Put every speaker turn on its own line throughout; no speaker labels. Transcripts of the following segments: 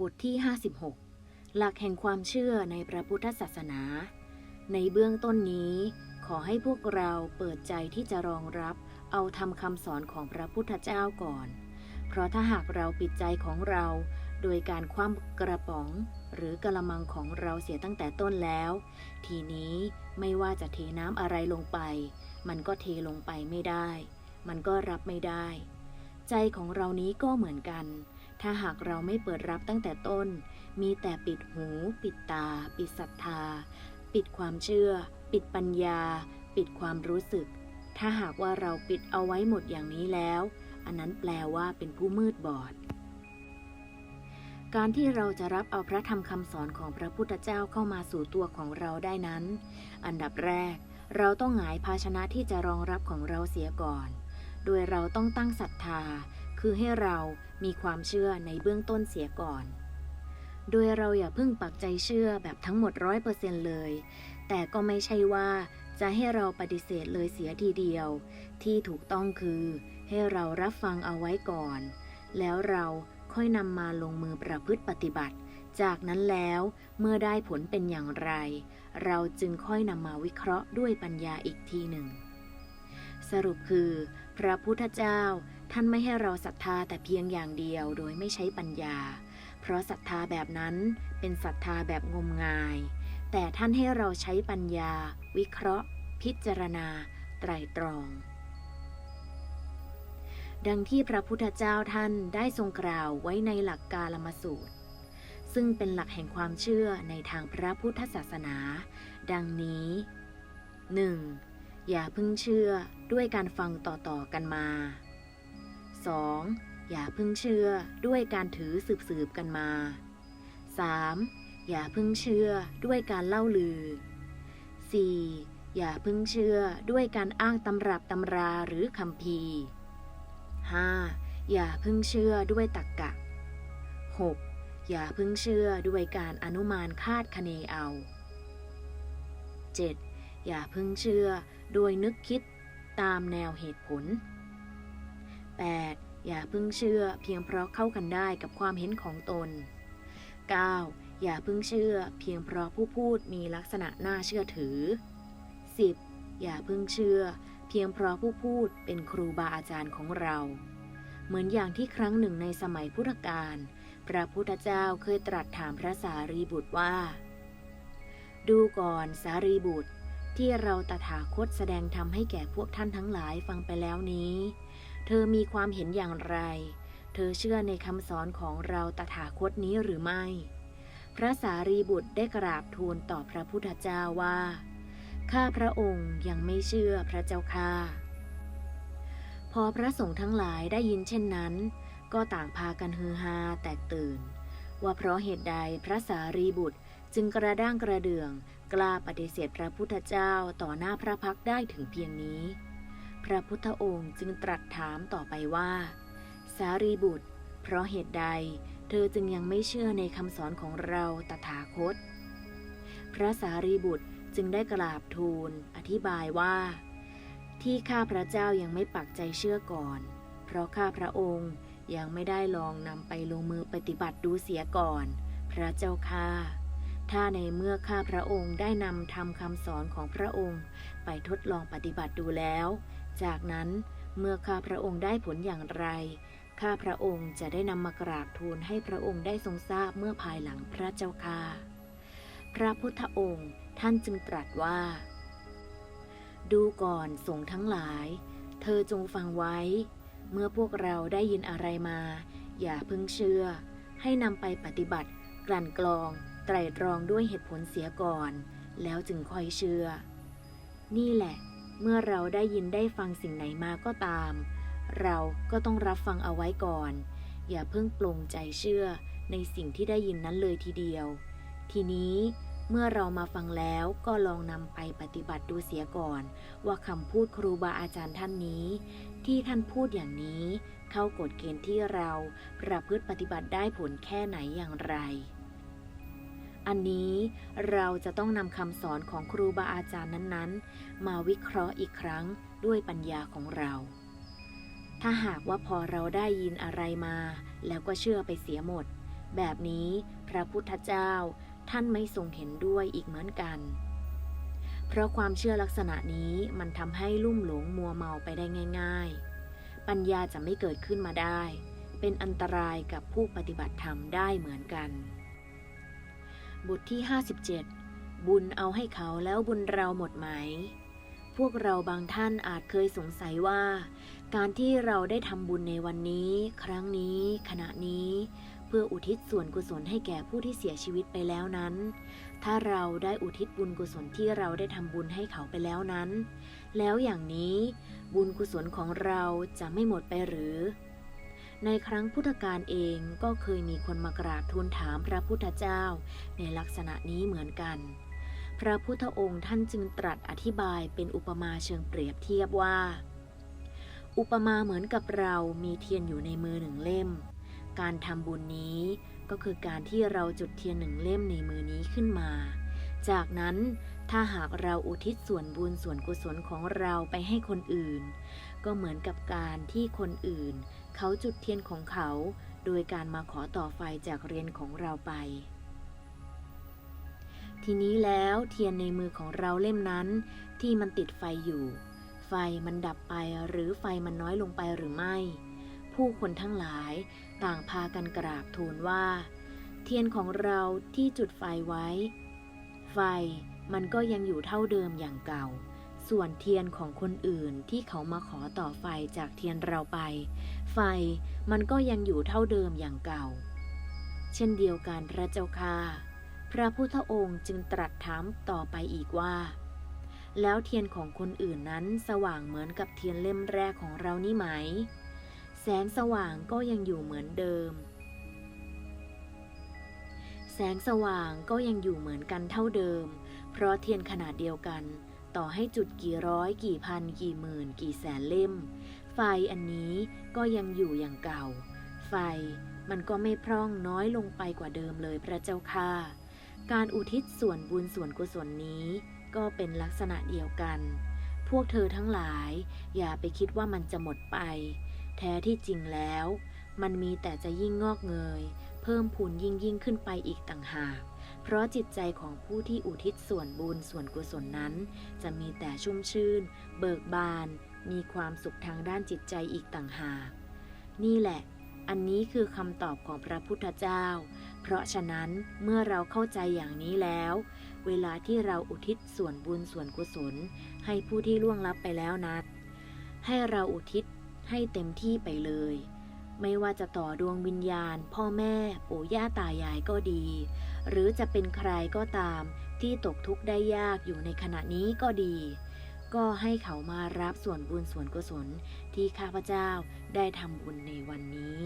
บทที่ 56 หลักแห่งความเชื่อในพระพุทธศาสนา ในเบื้องต้นนี้ ขอให้พวกเราเปิดใจที่จะรองรับเอาทำคำสอนของพระพุทธเจ้าก่อน เพราะถ้าหากเราปิดใจของเรา โดยการคว่ำกระป๋อง หรือกระมังของเราเสียตั้งแต่ต้นแล้ว ทีนี้ไม่ว่าจะเทน้ำอะไรลงไป มันก็เทลงไปไม่ได้ มันก็รับไม่ได้ ใจของเรานี้ก็เหมือนกัน ถ้าหากเราไม่เปิดรับตั้งแต่ต้น มีแต่ปิดหู ปิดตา ปิดศรัทธา ปิดความเชื่อ ปิดปัญญา ปิดความรู้สึก ถ้าหากว่าเราปิดเอาไว้หมดอย่างนี้แล้ว อันนั้นแปลว่าเป็นผู้มืดบอด การที่เราจะรับเอาพระธรรมคำสอนของพระพุทธเจ้าเข้ามาสู่ตัวของเราได้นั้น อันดับแรก เราต้องหงายภาชนะที่จะรองรับของเราเสียก่อน โดยเราต้องตั้งศรัทธา คือให้เรา มีความเชื่อในเบื้องต้นเสียก่อน โดยเราอย่าเพิ่งปักใจเชื่อแบบทั้งหมดร้อยเปอร์เซ็นเลย แต่ก็ไม่ใช่ว่าจะให้เราปฏิเสธเลยเสียทีเดียว ที่ถูกต้องคือให้เรารับฟังเอาไว้ก่อน แล้วเราค่อยนำมาลงมือประพฤติปฏิบัติ จากนั้นแล้วเมื่อได้ผลเป็นอย่างไร เราจึงค่อยนำมาวิเคราะห์ด้วยปัญญาอีกทีหนึ่ง สรุปคือ พระพุทธเจ้าท่านไม่ให้เราศรัทธาแต่เพียงอย่างเดียวโดยไม่ใช้ปัญญา เพราะศรัทธาแบบนั้นเป็นศรัทธาแบบงมงาย แต่ท่านให้เราใช้ปัญญา วิเคราะห์ พิจารณา ไตรตรอง ดังที่พระพุทธเจ้าท่านได้ทรงกล่าวไว้ในหลักกาลมสูตร ซึ่งเป็นหลักแห่งความเชื่อในทางพระพุทธศาสนา ดังนี้ 1. อย่าพึ่งเชื่อด้วยการฟังต่อๆกันมา 2. อย่าพึ่งเชื่อด้วยการถือสืบๆกันมา 3. อย่าพึ่งเชื่อด้วยการเล่าลือ 4. อย่าพึ่งเชื่อด้วยการอ้างตำรับตำราหรือคำพี 5. อย่าพึ่งเชื่อด้วยตักกะ 6. อย่าพึ่งเชื่อด้วยการอนุมานคาดคะเนเอา 7. อย่าพึ่งเชื่อ โดยนึกคิดตามแนวเหตุผล 8. อย่าพึ่งเชื่อเพียงเพราะเข้ากันได้กับความเห็นของตน 9. อย่าพึ่งเชื่อเพียงเพราะผู้พูดมีลักษณะน่าเชื่อถือ 10. อย่าพึ่งเชื่อ เพียงเพราะผู้พูดเป็นครูบาอาจารย์ของเรา เหมือนอย่างที่ครั้งหนึ่งในสมัยพุทธกาลพระพุทธเจ้าเคยตรัสถามพระสารีบุตรว่า ดูก่อนสารีบุตร ที่เราตถาคตแสดงธรรมให้แก่พวกท่านทั้งหลายฟังไปแล้วนี้ เธอมีความเห็นอย่างไร เธอเชื่อในคำสอนของเราตถาคตนี้หรือไม่ พระสารีบุตรได้กราบทูลต่อพระพุทธเจ้าว่า ข้าพระองค์ยังไม่เชื่อพระเจ้าค่ะพอพระสงฆ์ทั้งหลายได้ยินเช่นนั้น ก็ต่างพากันฮือฮาแตกตื่น ว่าเพราะเหตุใดพระสารีบุตรจึงกระด้างกระเดือง กล้าปฏิเสธพระพุทธเจ้าต่อหน้าพระพักได้ถึงเพียงนี้ พระพุทธองค์จึงตรัสถามต่อไปว่า สารีบุตร เพราะเหตุใดเธอจึงยังไม่เชื่อในคำสอนของเราตถาคต พระสารีบุตรจึงได้กราบทูลอธิบายว่า ที่ข้าพระเจ้ายังไม่ปักใจเชื่อก่อน เพราะข้าพระองค์ยังไม่ได้ลองนำไปลงมือปฏิบัติดูเสียก่อน พระเจ้าค่า ถ้าในเมื่อข้าพระองค์ได้นำทำคำสอนของพระองค์ ไปทดลองปฏิบัติดูแล้ว จากนั้นเมื่อข้าพระองค์ได้ผลอย่างไร ข้าพระองค์จะได้นำมากราบทูลให้พระองค์ได้ทรงทราบเมื่อภายหลังพระเจ้าค่ะ พระพุทธองค์ท่านจึงตรัสว่า ดูก่อนสงฆ์ทั้งหลาย เธอจงฟังไว้ เมื่อพวกเราได้ยินอะไรมา อย่าเพิ่งเชื่อ ให้นำไปปฏิบัติ กลั่นกรอง ไตรตรองด้วยเหตุผลเสียก่อน แล้วจึงค่อยเชื่อ นี่แหละ เมื่อเราได้ยินได้ฟังสิ่งไหนมาก็ตาม เราก็ต้องรับฟังเอาไว้ก่อน อย่าเพิ่งปลงใจเชื่อในสิ่งที่ได้ยินนั้นเลยทีเดียว ทีนี้เมื่อเรามาฟังแล้วก็ลองนำไปปฏิบัติดูเสียก่อน ว่าคำพูดครูบาอาจารย์ท่านนี้ ที่ท่านพูดอย่างนี้ เข้ากฎเกณฑ์ที่เราประพฤติปฏิบัติได้ผลแค่ไหนอย่างไร อันนี้เราจะต้องนำคำสอนของครูบาอาจารย์นั้นๆ มาวิเคราะห์อีกครั้งด้วยปัญญาของเรา ถ้าหากว่าพอเราได้ยินอะไรมา แล้วก็เชื่อไปเสียหมด แบบนี้พระพุทธเจ้าท่านไม่ทรงเห็นด้วยอีกเหมือนกัน เพราะความเชื่อลักษณะนี้มันทำให้ลุ่มหลงมัวเมาไปได้ง่าย ๆ ปัญญาจะไม่เกิดขึ้นมาได้ เป็นอันตรายกับผู้ปฏิบัติธรรมได้เหมือนกัน บทที่ 57 บุญเอาให้เขาแล้วบุญเราหมดไหม พวกเราบางท่านอาจเคยสงสัยว่า การที่เราได้ทำบุญในวันนี้ ครั้งนี้ ขณะนี้ เพื่ออุทิศส่วนกุศลให้แก่ผู้ที่เสียชีวิตไปแล้วนั้น ถ้าเราได้อุทิศบุญกุศลที่เราได้ทำบุญให้เขาไปแล้วนั้น แล้วอย่างนี้ บุญกุศลของเราจะไม่หมดไปหรือ ในครั้งพุทธกาลเองก็เคยมีคนมากราบทูลถามพระพุทธเจ้า ในลักษณะนี้เหมือนกัน พระพุทธองค์ท่านจึงตรัสอธิบายเป็นอุปมาเชิงเปรียบเทียบว่า อุปมาเหมือนกับเรามีเทียนอยู่ในมือหนึ่งเล่ม การทำบุญนี้ก็คือการที่เราจุดเทียนหนึ่งเล่มในมือนี้ขึ้นมา จากนั้นถ้าหากเราอุทิศส่วนบุญส่วนกุศลของเราไปให้คนอื่น ก็เหมือนกับการที่คนอื่น เขาจุดเทียนของเขา โดยการมาขอต่อไฟจากเรียนของเราไป ทีนี้แล้วเทียนในมือของเราเล่มนั้น ที่มันติดไฟอยู่ ไฟมันดับไปหรือไฟมันน้อยลงไปหรือไม่ ผู้คนทั้งหลายต่างพากันกราบทูลว่า เทียนของเราที่จุดไฟไว้ ไฟมันก็ยังอยู่เท่าเดิมอย่างเก่า ส่วนเทียนของคนอื่นที่เขามาขอต่อไฟจากเทียนเราไป ไฟมันก็ยังอยู่เท่าเดิมอย่างเก่า เช่นเดียวกันพระเจ้าค่ะ พระพุทธองค์จึงตรัสถามต่อไปอีกว่า แล้วเทียนของคนอื่นนั้นสว่างเหมือนกับเทียนเล่มแรกของเรานี่ไหม แสงสว่างก็ยังอยู่เหมือนเดิม แสงสว่างก็ยังอยู่เหมือนกันเท่าเดิม เพราะเทียนขนาดเดียวกัน ต่อให้จุดกี่ร้อย กี่พัน กี่หมื่น กี่แสนเล่ม ไฟอันนี้ก็ยังอยู่อย่างเก่า ไฟมันก็ไม่พร่องน้อยลงไปกว่าเดิมเลยพระเจ้าค่ะ การอุทิศส่วนบุญส่วนกุศลนี้ ก็เป็นลักษณะเดียวกัน พวกเธอทั้งหลาย อย่าไปคิดว่ามันจะหมดไป แท้ที่จริงแล้ว มันมีแต่จะยิ่งงอกเงย เพิ่มพูนยิ่งยิ่งขึ้นไปอีกต่างหาก เพราะจิตใจของผู้ที่อุทิศส่วนบุญส่วนกุศลนั้น จะมีแต่ชุ่มชื่น เบิกบาน มีความสุขทางด้านจิตใจอีกต่างหาก นี่แหละ อันนี้คือคำตอบของพระพุทธเจ้า เพราะฉะนั้นเมื่อเราเข้าใจอย่างนี้แล้ว เวลาที่เราอุทิศส่วนบุญส่วนกุศล ให้ผู้ที่ล่วงลับไปแล้วนัดให้เราอุทิศให้เต็มที่ไปเลย ไม่ว่าจะต่อดวงวิญญาณ พ่อแม่ปู่ย่าตายายก็ดี หรือจะเป็นใครก็ตามที่ตกทุกข์ได้ยากอยู่ในขณะนี้ก็ดี ก็ให้เขามารับส่วนบุญส่วนกุศลที่ข้าพเจ้าได้ทำบุญในวันนี้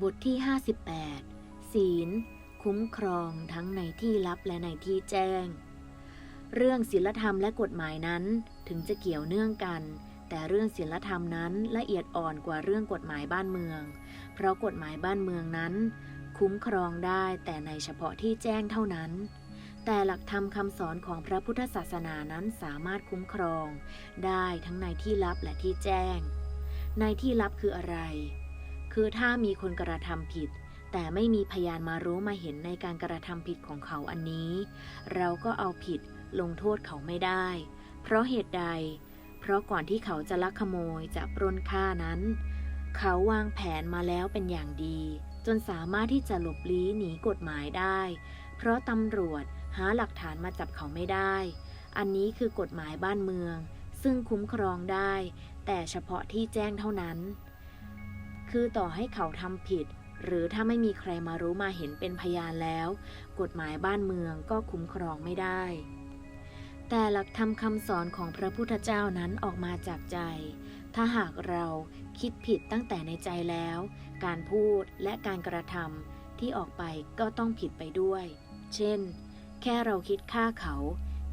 บทที่ 58 ศีล คุ้มครองทั้งในที่ลับและในที่แจ้ง เรื่องศีลธรรมและกฎหมายนั้นถึงจะเกี่ยวเนื่องกัน แต่เรื่องศีลธรรมนั้นละเอียดอ่อนกว่าเรื่องกฎหมายบ้านเมือง เพราะกฎหมายบ้านเมืองนั้น คุ้มครองได้แต่ในเฉพาะที่แจ้งเท่านั้น แต่หลักธรรมคำสอนของพระพุทธศาสนานั้นสามารถคุ้มครอง ได้ทั้งในที่ลับและที่แจ้ง ในที่ลับคืออะไร คือถ้ามีคนกระทำผิดแต่ไม่มีพยานมารู้มาเห็นในการกระทำผิดของเขาอันนี้ เราก็เอาผิดลงโทษเขาไม่ได้ เพราะเหตุใด เพราะก่อนที่เขาจะลักขโมยจะปล้นฆ่านั้น เขาวางแผนมาแล้วเป็นอย่างดี จนสามารถที่จะหลบลี้หนีกฎหมายได้ เพราะตำรวจหาหลักฐานมาจับเขาไม่ได้ อันนี้คือกฎหมายบ้านเมือง ซึ่งคุ้มครองได้ แต่เฉพาะที่แจ้งเท่านั้น คือต่อให้เขาทำผิด หรือถ้าไม่มีใครมารู้มาเห็นเป็นพยานแล้ว กฎหมายบ้านเมืองก็คุ้มครองไม่ได้ แต่หลักธรรมคำสอนของพระพุทธเจ้านั้นออกมาจากใจ ถ้าหากเราคิดผิดตั้งแต่ในใจแล้ว การพูดและการกระทำที่ออกไปก็ต้องผิดไปด้วย เช่น แค่เราคิดฆ่าเขา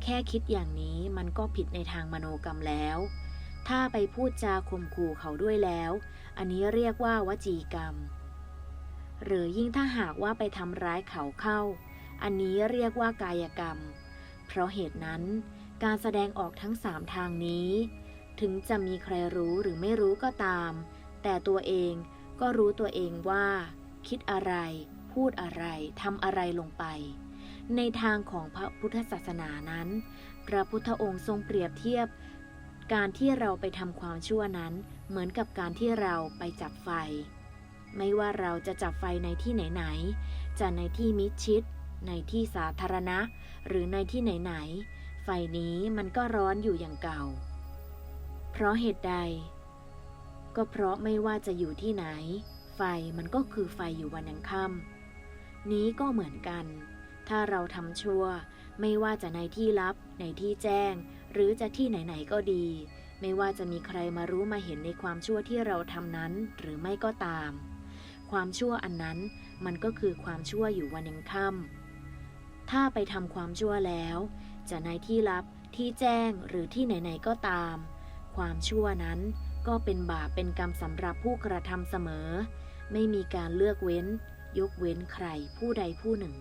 แค่คิดอย่างนี้มันก็ผิดในทางมโนกรรมแล้ว ถ้าไปพูดจาข่มขู่เขาด้วยแล้ว อันนี้เรียกว่าวจีกรรม หรือยิ่งถ้าหากว่าไปทำร้ายเขาเข้า อันนี้เรียกว่ากายกรรม เพราะเหตุนั้น การแสดงออกทั้งสามทางนี้ ถึงจะมีใครรู้หรือไม่รู้ก็ตาม แต่ตัวเองก็รู้ตัวเองว่า คิดอะไร พูดอะไรทำอะไรลงไป ในทางของพระพุทธศาสนานั้น พระพุทธองค์ทรงเปรียบเทียบ การที่เราไปทำความชั่วนั้น เหมือนกับการที่เราไปจับไฟ ไม่ว่าเราจะจับไฟในที่ไหนๆจะในที่มิดชิด ในที่สาธารณะ หรือในที่ไหนๆไฟนี้มันก็ร้อนอยู่อย่างเก่า เพราะเหตุใด ก็เพราะไม่ว่าจะอยู่ที่ไหน ไฟมันก็คือไฟอยู่วันยังค่ำนี้ก็เหมือนกัน ถ้าเราทำชั่ว ไม่ว่าจะในที่ลับ ในที่แจ้ง หรือจะที่ไหนๆก็ดี ไม่ว่าจะมีใครมารู้มาเห็นในความชั่วที่เราทำนั้นหรือไม่ก็ตามความชั่วอันนั้นมันก็คือความชั่วอยู่วันยังค่ำ ถ้าไปทำความชั่วแล้ว จะในที่ลับที่แจ้งหรือที่ไหนๆก็ตาม ความชั่วนั้นก็เป็นบาปเป็นกรรมสำหรับผู้กระทำเสมอ ไม่มีการเลือกเว้น ยกเว้นใครผู้ใดผู้หนึ่ง